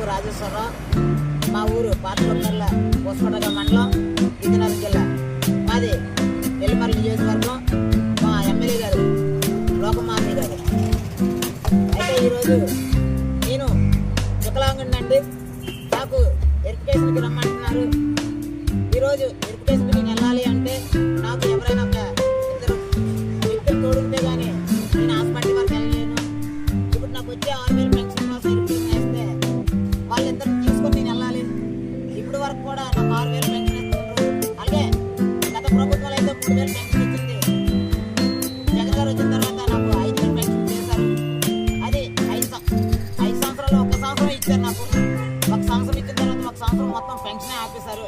ఆకు రాజేశ్వరరావు మా ఊరు పాతకొత్తర్ల కోసమటగ మండలం విజయనగరం జిల్లా. మాది ఎల్లిమర్ల నియోజకవర్గం మా ఎమ్మెల్యే గారు లోకమాన్య గారు. అయితే ఈరోజు నేను వికలాంగుడినండి నాకు వెరిఫికేషన్కి రమ్మంటున్నారు. ఈరోజు వెరిఫికేషన్కి కూడా నాకు ఆరు వేలు పెన్షన్ ఇస్తున్నారు. అలాగే గత ప్రభుత్వం అయితే మూడు వేలు పెన్షన్ ఇచ్చింది. జగన్ గారు వచ్చిన తర్వాత నాకు ఐదు వేలు పెన్షన్ చేశారు. అది ఐదు ఐదు సంవత్సరాలు ఒక సంవత్సరం ఇచ్చారు నాకు. ఒక సంవత్సరం ఇచ్చిన తర్వాత ఒక సంవత్సరం మొత్తం పెన్షనే ఆపేశారు.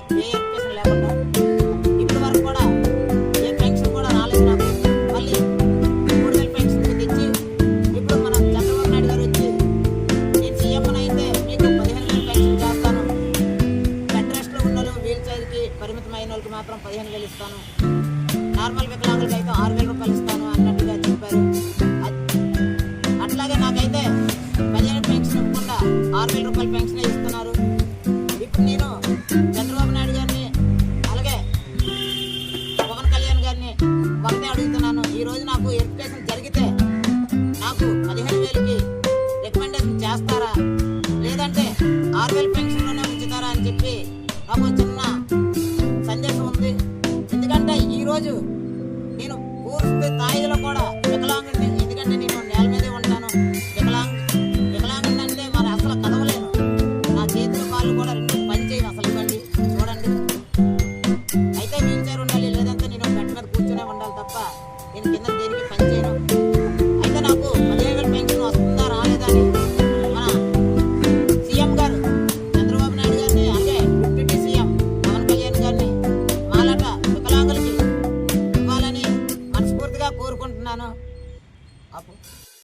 మాత్రం పదిహేను వేలు ఇస్తాను. నార్మల్ వికలాంగులకి అయితే ఆరు వేల రూపాయలు ఇస్తాను అన్నట్టుగా చెప్పారు. అట్లాగే నాకైతే పదిహేను పెన్షన్ ఇవ్వకుండా ఆరు వేల రూపాయల పెన్షన్ ఇస్తున్నారు. ఇప్పుడు నేను చంద్రబాబు నాయుడు గారిని అలాగే పవన్ కళ్యాణ్ గారిని ఒకటే అడుగుతున్నాను. ఈరోజు నాకు ఎడ్యుకేషన్ ఈరోజు నేను పూర్తి స్థాయిలో కూడా వికలాంగుడిని ఎందుకంటే నేను నేల మీదే ఉంటాను. వికలాంగ్ వికలాంగుడిని అంటే మరి అసలు కదవలేను. నా చేతులు కాళ్ళు కూడా రెండు పని చేయను అసలు ఇవ్వండి చూడండి. అయితే వీల్ చైర్ ఉండాలి? లేదంటే నేను బెడ్ మీద కూర్చునే ఉండాలి తప్ప నేను కింద దేనికి बनाना आप